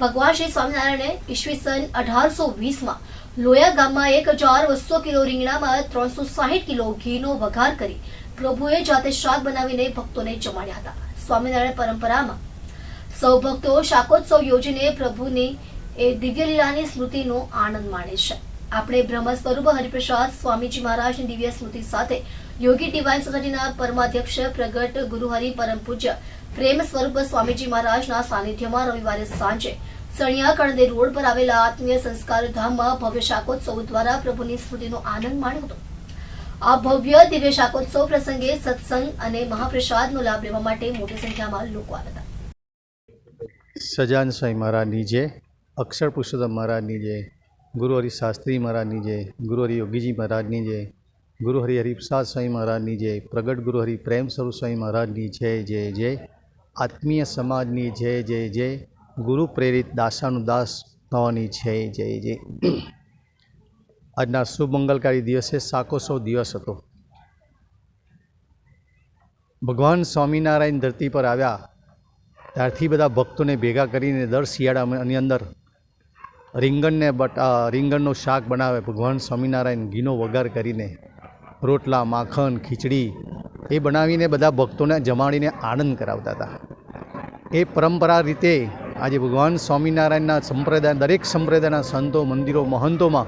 ભગવાન શ્રી સ્વામિનારાયણે ઈસવીસન અઢારસો વીસમાં લોયા ગામમાં એક હજાર બસો કિલો રીંગણામાં ત્રણસો સાહીઠ કિલો ઘીનો વઘાર કરી પ્રભુએ જાતે શાક બનાવીને ભક્તોને જમાડ્યા હતા. સ્વામિનારાયણ પરંપરામાં સૌ ભક્તો શાકોત્સવ યોજીને પ્રભુની એ દિવ્ય લીલાની સ્મૃતિનો આનંદ માણે છે. આપણે બ્રહ્મ સ્વરૂપ હરિપ્રસાદ સ્વામીજી મહારાજની દિવ્ય સ્મૃતિ સાથે યોગી ડિવાઇન સોસાયટીના પરમાધ્યક્ષ પ્રગટ ગુરુહરિ પરમ પૂજ્ય પ્રેમ સ્વરૂપ સ્વામીજી મહારાજના સાનિધ્યમાં રવિવારે સાંજે સણિયા કણદે રોડ પર આવેલા આત્મીય સંસ્કાર ધામમાં ભવ્ય શાકોત્સવ દ્વારા પ્રભુની સ્મૃતિનો આનંદ માણ્યો હતો. આ ભવ્ય દિવ્ય શાકોત્સવ પ્રસંગે સત્સંગ અને મહાપ્રસાદનો લાભ લેવા માટે મોટી સંખ્યામાં લોકો આવ્યા હતા. સજાન સ્વામી મહારાજની જે, અક્ષર પુરુષોત્તમ મહારાજની જે, ગુરુ હરિ શાસ્ત્રી મહારાજની જે, ગુરુ હરિ યોગીજી મહારાજની જે, ગુરુ હરિ હરિપ્રસાદ સ્વામી મહારાજની જય પ્રગટ ગુરુ હરિ પ્રેમ સ્વરૂપ સ્વામી મહારાજની જય જય જય આત્મીય સમાજની જય જય જય. ગુરુ પ્રેરિત દાસાનું દાસ થવાની જય જય જય. આજના શુભ મંગલકારી દિવસે સાકોસો દિવસ હતો. ભગવાન સ્વામિનારાયણ ધરતી પર આવ્યા. ત્યારથી બધા ભક્તોને ભેગા કરીને દર શિયાળાની અંદર રીંગણને બટા રીંગણનું શાક બનાવે. ભગવાન સ્વામિનારાયણ ઘીનો વઘાર કરીને રોટલા, માખણ, ખીચડી એ બનાવીને બધા ભક્તોને જમાડીને આનંદ કરાવતા હતા. એ પરંપરા રીતે આજે ભગવાન સ્વામિનારાયણના સંપ્રદાય, દરેક સંપ્રદાયના સંતો, મંદિરો, મહંતોમાં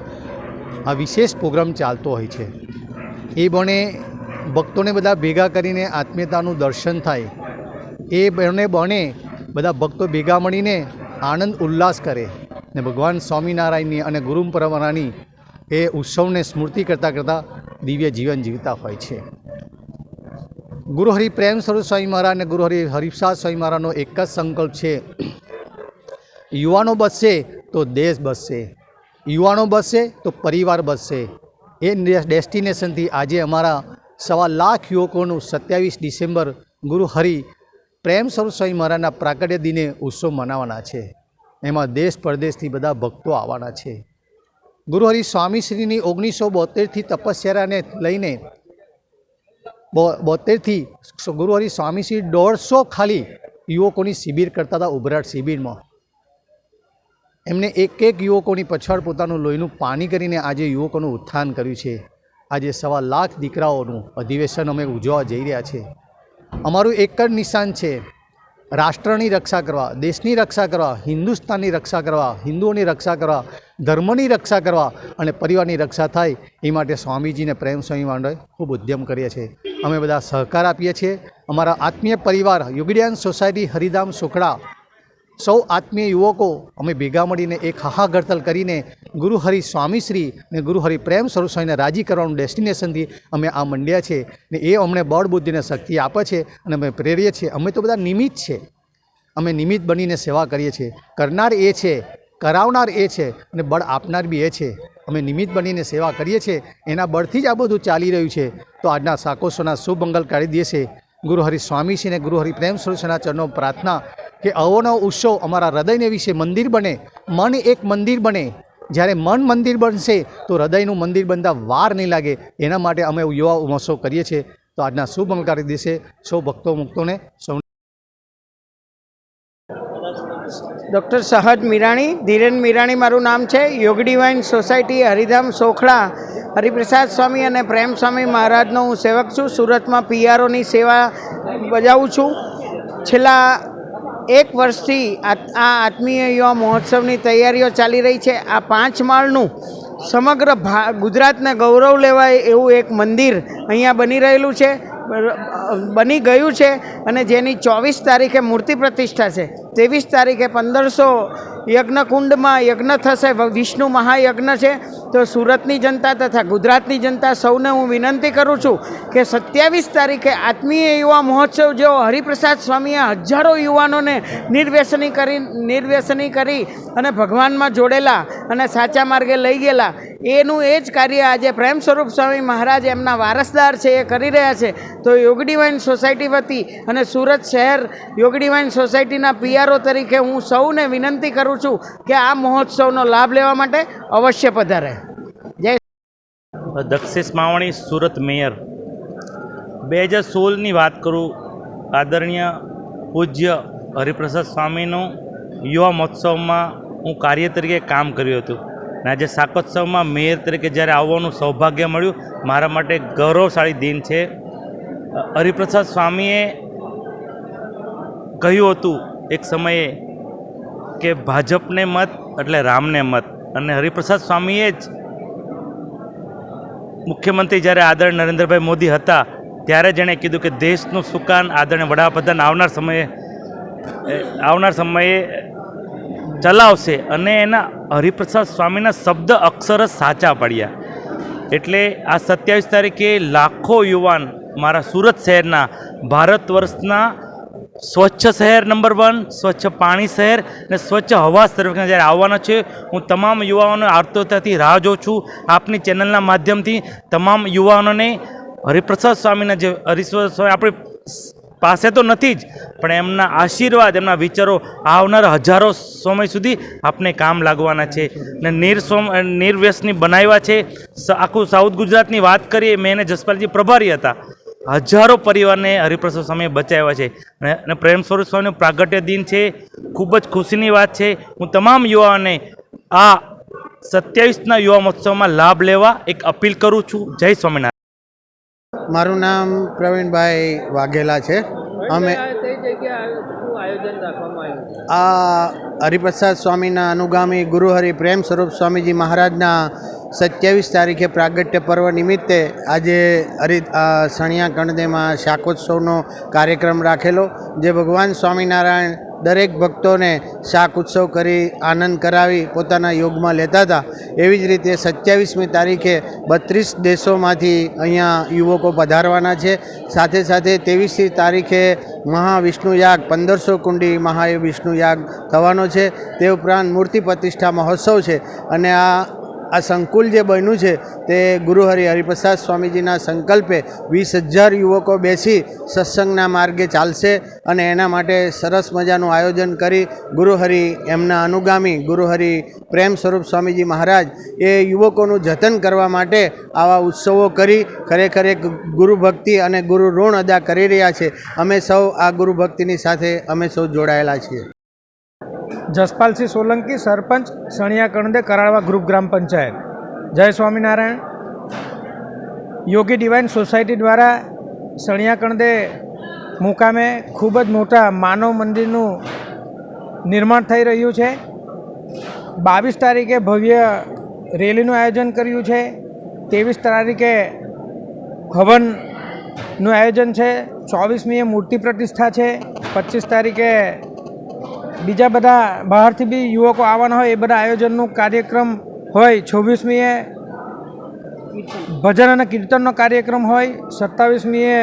આ વિશેષ પ્રોગ્રામ ચાલતો હોય છે. એ બને ભક્તોને બધા ભેગા કરીને આત્મીયતાનું દર્શન થાય. એ બને બને બધા ભક્તો ભેગા મળીને આનંદ ઉલ્લાસ કરે ને ભગવાન સ્વામિનારાયણની અને ગુરુ પરંપરાની એ ઉત્સવને સ્મૃતિ કરતાં કરતાં દિવ્ય જીવન જીવતા હોય છે. ગુરુ હરિ પ્રેમ સ્વરૂપ સ્વામી મહારાજ અને ગુરુહરિ હરિ હરિપ્રસાદ સ્વામી મહારાજનો એક જ સંકલ્પ છે. યુવાનો બચશે તો દેશ બચશે યુવાનો બચશે તો પરિવાર બચશે એ ડેસ્ટિનેશનથી આજે અમારા સવા લાખ યુવકોનું સત્યાવીસ ડિસેમ્બર ગુરુ હરિ પ્રેમ સ્વરૂપ સ્વામી મહારાજના પ્રાકટ્ય દિને ઉત્સવ મનાવવાના છે. એમાં દેશ પરદેશથી બધા ભક્તો આવવાના છે. ગુરુ હરિ સ્વામીશ્રીની ઓગણીસો બોતેરથી તપસ્યાને લઈને બોતેરથી ગુરુ હરિ સ્વામીશ્રી દોઢસો ખાલી યુવકોની શિબિર કરતા હતા ઉભરાટ શિબિરમાં. એમને એક એક યુવકોની પછાડ પોતાનું લોહીનું પાણી કરીને આજે યુવકોનું ઉત્થાન કર્યું છે. આજે સવા લાખ દીકરાઓનું અધિવેશન અમે ઉજવવા જઈ રહ્યા છે. અમારું એક જ નિશાન છે. રાષ્ટ્રની રક્ષા કરવા, દેશની રક્ષા કરવા, હિન્દુસ્તાનની રક્ષા કરવા, હિન્દુઓની રક્ષા કરવા, ધર્મની રક્ષા કરવા અને પરિવારની રક્ષા થાય, એ માટે સ્વામીજીને પ્રેમ સ્વામી માંડવે ખૂબ ઉદ્યમ કરીએ છીએ અમે બધા સહકાર આપીએ છીએ. અમારા આત્મીય પરિવાર યુગડિયાન સોસાયટી હરિધામ સુખડા સૌ આત્મીય યુવકો અમે ભેગા મળીને એક હાહાગડતલ કરીને ગુરુ હરિ સ્વામીશ્રી ને ગુરુ હરિ પ્રેમ સ્વરૂપ સ્વામીને રાજી કરવાનું ડેસ્ટિનેશનથી અમે આ મંડ્યા છે ને એ અમને બળ બુદ્ધિને શક્તિ આપે છે અને અમે પ્રેરીએ છીએ. અમે તો બધા નિમિત્ત છે. અમે નિમિત્ત બનીને સેવા કરીએ છીએ. કરનાર એ છે, કરાવનાર એ છે અને બળ આપનાર બી એ છે. અમે નિમિત્ત બનીને સેવા કરીએ છીએ. એના બળથી જ આ બધું ચાલી રહ્યું છે. તો આજના સાકોસોના શુભ મંગલ કાઢી દેશે. ગુરુ સ્વામી છે ગુરુ ગુરુહરિ પ્રેમ સ્વરૂપના ચરણો પ્રાર્થના કે અવોનો ઉત્સવ અમારા હૃદયને વિશે મંદિર બને, મન એક મંદિર બને. જ્યારે મન મંદિર બનશે, તો હૃદયનું મંદિર બનતા વાર નહીં લાગે. એના માટે અમે યુવા મહોત્સવ કરીએ છીએ. તો આજના શુભ મંગલકારી દિવસે સૌ ભક્તો મુક્તોને સૌ ડૉક્ટર સહજ મીરાણી, ધીરેન મીરાણી મારું નામ છે. યોગ ડિવાઇન સોસાયટી હરિધામ સોખડા હરિપ્રસાદ સ્વામી અને પ્રેમ સ્વામી મહારાજનો હું સેવક છું. સુરતમાં પીઆરઓની સેવા બજાવું છું. છેલ્લા એક વર્ષથી આ આત્મીય યુવા મહોત્સવની તૈયારીઓ ચાલી રહી છે. આ પાંચ માળનું સમગ્ર ભા ગુજરાતને ગૌરવ લેવાય એવું એક મંદિર અહીંયા બની રહેલું છે. બની ગયું છે અને જેની ચોવીસ તારીખે મૂર્તિ પ્રતિષ્ઠા છે. ત્રેવીસ તારીખે પંદરસો યજ્ઞકુંડમાં યજ્ઞ થશે. વિષ્ણુ મહાયજ્ઞ છે. તો સુરતની જનતા તથા ગુજરાતની જનતા સૌને હું વિનંતી કરું છું કે સત્યાવીસ તારીખે આત્મીય યુવા મહોત્સવ જેવો હરિપ્રસાદ સ્વામીએ હજારો યુવાનોને નિર્વ્યસની કરી નિર્વ્યસની કરી અને ભગવાનમાં જોડેલા અને સાચા માર્ગે લઈ ગયેલા. એનું એ જ કાર્ય આજે પ્રેમ સ્વરૂપ સ્વામી મહારાજ એમના વારસદાર છે, એ કરી રહ્યા છે. તો યોગ ડિવાઇન સોસાયટી વતી અને સુરત શહેર યોગ ડિવાઇન સોસાયટીના પીઆરઓ તરીકે હું સૌને વિનંતી કરું છું કે આ મહોત્સવનો લાભ લેવા માટે અવશ્ય પધારે. જય દક્ષિસ માવણી સુરત મેયર. બે હજાર સોળની વાત કરું, આદરણીય પૂજ્ય હરિપ્રસાદ સ્વામીનું યુવા મહોત્સવમાં હું કાર્ય તરીકે કામ કર્યું હતું. અને આજે શાકોત્સવમાં મેયર તરીકે જ્યારે આવવાનું સૌભાગ્ય મળ્યું, મારા માટે ગૌરવશાળી દિન છે. હરિપ્રસાદ સ્વામીએ કહ્યું હતું એક સમયે કે ભાજપને મત એટલે રામને મત. અને હરિપ્રસાદ સ્વામીએ જ મુખ્યમંત્રી જ્યારે આદરણીય નરેન્દ્રભાઈ મોદી હતા, ત્યારે જેણે કીધું કે દેશનું સુકાન આદરણીય વડાપ્રધાન આવનાર સમયે આવનાર સમયે ચલાવશે. અને એના હરિપ્રસાદ સ્વામીના શબ્દ અક્ષર સાચા પડ્યા. એટલે આ સત્યાવીસ તારીખે લાખો યુવાન મારા સુરત શહેરના ભારત વર્ષના સ્વચ્છ શહેર નંબર વન, સ્વચ્છ પાણી શહેર અને સ્વચ્છ હવા સર્વેક્ષણ જ્યારે આવવાના છે, હું તમામ યુવાઓને આર્તોતાથી રાહ જોઉં છું. આપની ચેનલના માધ્યમથી તમામ યુવાનોને હરિપ્રસાદ સ્વામીના જે હરિશ્વર સ્વામી આપણી પાસે તો નથી જ, પણ એમના આશીર્વાદ, એમના વિચારો આવનાર હજારો સમય સુધી આપને કામ લાગવાના છે. ને નીર નિર્વ્યસની બનાવ્યા છે. આખું સાઉથ ગુજરાતની વાત કરીએ, મેં એને જસપાલજી પ્રભારી હતા. હજારો પરિવારને હરિપ્રસાદ સ્વામીએ બચાવ્યા છે. અને પ્રેમ સ્વરૂપ સ્વામીનું પ્રાગટ્ય દિન છે. ખૂબ જ ખુશીની વાત છે. હું તમામ યુવાઓને આ સત્યાવીસના યુવા મહોત્સવમાં લાભ લેવા એક અપીલ કરું છું. જય સ્વામિનારાયણ. મારું નામ પ્રવીણભાઈ વાઘેલા છે. અમે આ હરિપ્રસાદ સ્વામીના અનુગામી ગુરુહરિ પ્રેમ સ્વરૂપ સ્વામીજી મહારાજના સત્યાવીસ તારીખે પ્રાગટ્ય પર્વ નિમિત્તે આજે હરિ સણિયા કણદેમાં શાકોત્સવનો કાર્યક્રમ રાખેલો, જે ભગવાન સ્વામિનારાયણ દરેક ભક્તોને શાક ઉત્સવ કરી આનંદ કરાવી પોતાના યોગમાં લેતા હતા. એવી જ રીતે સત્યાવીસમી તારીખે બત્રીસ દેશોમાંથી અહીંયા યુવકો પધારવાના છે. સાથે સાથે ત્રેવીસમી તારીખે મહાવિષ્ણુ યાગ, પંદરસો કુંડી મહાવિષ્ણુ યાગ થવાનો છે. તે ઉપરાંત મૂર્તિ પ્રતિષ્ઠા મહોત્સવ છે. અને આ આ સંકુલ જે બન્યું છે, તે ગુરુહરિ હરિપ્રસાદ સ્વામીજીના સંકલ્પે વીસ હજાર યુવકો બેસી સત્સંગના માર્ગે ચાલશે અને એના માટે સરસ મજાનું આયોજન કરી ગુરુહરિ એમના અનુગામી ગુરુહરિ પ્રેમ સ્વરૂપ સ્વામીજી મહારાજ એ યુવકોનું જતન કરવા માટે આવા ઉત્સવો કરી ખરેખર એક ગુરુ ભક્તિ અને ગુરુ ઋણ અદા કરી રહ્યા છે. અમે સૌ આ ગુરુ ભક્તિની સાથે અમે સૌ જોડાયેલા છીએ. જસપાલસિંહ સોલંકી, સરપંચ સણિયા કણદે કરાળવા ગ્રુપ ગ્રામ પંચાયત. જય સ્વામિનારાયણ. યોગી ડિવાઇન સોસાયટી દ્વારા સણિયા કણદે મુકામે ખૂબ જ મોટા માનવ મંદિરનું નિર્માણ થઈ રહ્યું છે. બાવીસ તારીખે ભવ્ય રેલીનું આયોજન કર્યું છે. ત્રેવીસ તારીખે હવનનું આયોજન છે. ચોવીસમીએ મૂર્તિ પ્રતિષ્ઠા છે. પચીસ તારીખે બીજા બધા બહારથી બી યુવકો આવવાના હોય, એ બધા આયોજનનું કાર્યક્રમ હોય, છવ્વીસમીએ ભજન અને કીર્તનનો કાર્યક્રમ હોય, સત્તાવીસમીએ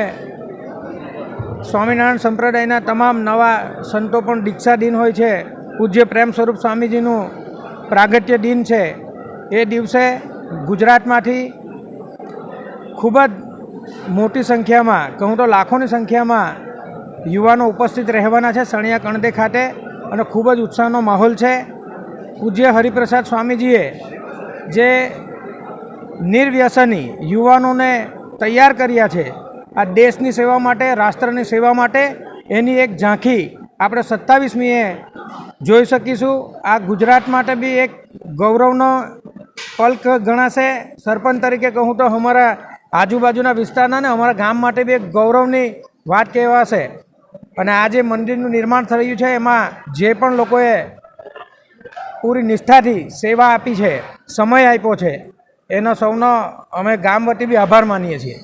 સ્વામિનારાયણ સંપ્રદાયના તમામ નવા સંતો પણ દીક્ષા દિન હોય છે. પૂજ્ય પ્રેમ સ્વરૂપ સ્વામીજીનું પ્રાગટ્ય દિન છે. એ દિવસે ગુજરાતમાંથી ખૂબ જ મોટી સંખ્યામાં, કહું તો લાખોની સંખ્યામાં યુવાનો ઉપસ્થિત રહેવાના છે સણિયા કણદે ખાતે. અને ખૂબ જ ઉત્સાહનો માહોલ છે. પૂજ્ય હરિપ્રસાદ સ્વામીજીએ જે નિર્વ્યસની યુવાનોને તૈયાર કર્યા છે, આ દેશની સેવા માટે, રાષ્ટ્રની સેવા માટે, એની એક ઝાંખી આપણે સત્તાવીસમીએ જોઈ શકીશું. આ ગુજરાત માટે બી એક ગૌરવનો પલ્ક ગણાશે. સરપંચ તરીકે કહું તો અમારા આજુબાજુના વિસ્તારના ને અમારા ગામ માટે બી એક ગૌરવની વાત કહેવાશે. અને આ જે મંદિરનું નિર્માણ રહ્યું છે, એમાં જે પણ લોકોએ પૂરી નિષ્ઠાથી સેવા આપી છે, સમય આપ્યો છે, એનો સૌનો અમે ગામ વતી બી આભાર માનીએ છીએ.